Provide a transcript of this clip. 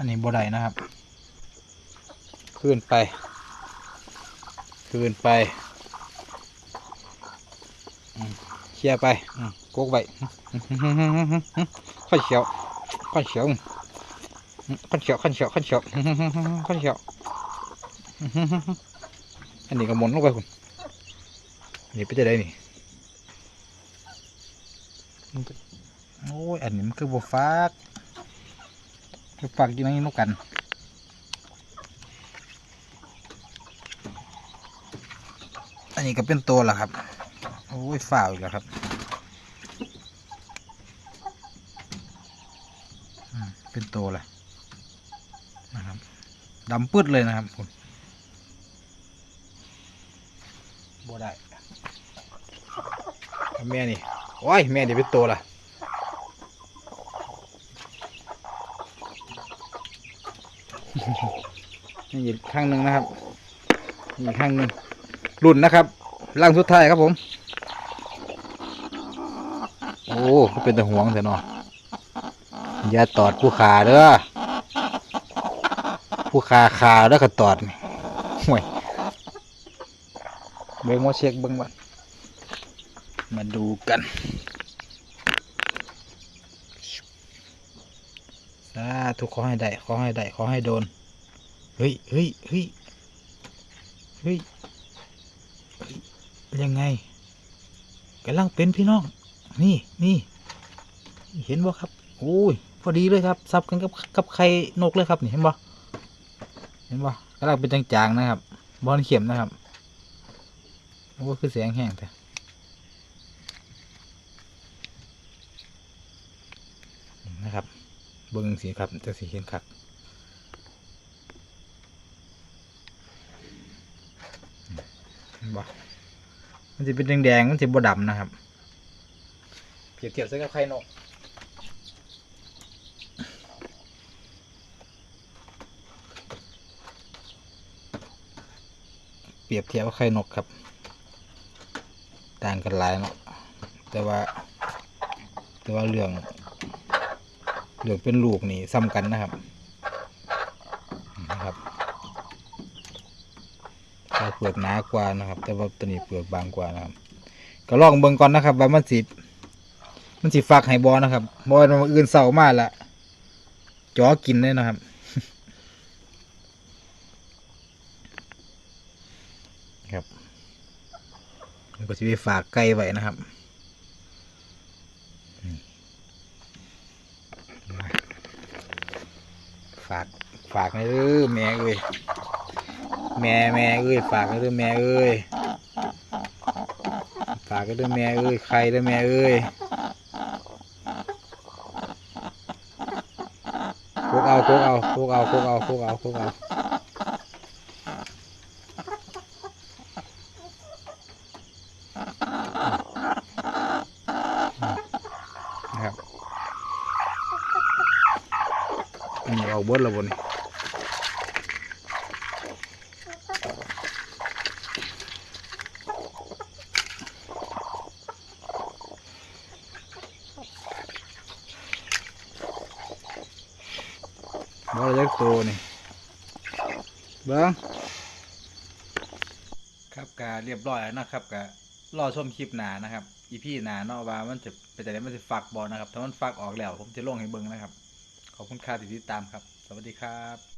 อันนี้บ่ได้นะครับ ขึ้นไป ขึ้นไปเคลียร์ไปอืมกกไว้ข้าวเขียวข้าวเขียวอืมข้าวเขียวข้าวเขียวข้าวเขียวข้าวเขียวอันนี้ก็หมุนลงไปคุณนนี้ไปจะได้นี่มันก็โอ้ยอันนี้มันคือบัวฟาก บฟากกินอะไรนกกันอันนี้ก็เป็นตัวละครับโอ้ยฝ่าวอีกแล้วครับเป็นตัวละนะครับดำปื้ดเลยนะครับคุณบ่ได้แม่นี่โอ้ยแม่นี่เป็นตัวละ นี่อีกข้างหนึ่งนะครับนี่อีกข้างหนึ่งรุ่นนะครับร่างสุดท้ายครับผม โอ้ก็เป็นตะหวงเสียเนาะอย่าตอดผู้ขาเด้อผู้ขาขาเด้อก็ตอดห่วยเบิ่งมาเช็คเบิ่งบัดมาดูกันสาธุขอให้ได้ขอให้ได้ขอให้โดน เฮ้ยเฮ้ยเฮ้ยเฮ้ยยังไงกำลังเป็นพี่น้อง นี่นี่เห็นบ่ครับโอ้ยพอดีเลยครับซับกันกับกับไข่นกเลยครับนี่เห็นบ่เห็นบ่กำลังเป็นจางๆนะครับบอลเข็มนะครับโอ้คือแสงแห้งแต่นะครับ เบิ้งสีครับจะสีเห็นคักบ่มันจะเป็นแดงๆมันจะบ่ดำนะครับเปรียบเทียบใส่กับไข่นกเปรียบเทียบกับไข่นกครับ ต่างกันหลายเนาะแต่ว่า แต่ว่าเรื่อง เรื่อเป็นลูกนี่ซ้ำกันนะครับนะครับถ้าเปลือกหนากว่านะครับ แต่ว่าตัวนี้เปลือกบางกว่านะครับ ก็ลองเบิ่งก่อนนะครับว่ามันสิมันสิฟักให้บอนะครับบอมันอื่นเสามากละจ้อกินเลยนะครับครับก็จะไปฝากไก่ไว้นะครับนี่มา ฝากฝากนะเด้อแม่เอ้ยแม่แม่เอ้ยฝากนะเด้อแม่เอ้ยฝากนะเด้อแม่เอ้ยใครเด้อแม่เอ้ยพวกเอาพวกเอาพวกเอาพวกเอาพวกเอาพวกเอานะครับ อันนี้เอาเบิดแล้วบนบ่ได้เล็กโตนี่บิ้งครับกาเรียบร้อยแล้วนะครับการอชมคลิปหนานะครับอีพี่หนาเนาะว่ามันจะเป็นแต่ไหนมันจะฟักบอลนะครับถ้ามันฟักออกแล้ว ผมจะลงให้เบิ้งนะครับ ขอบคุณค่าที่ติดตามครับ สวัสดีครับ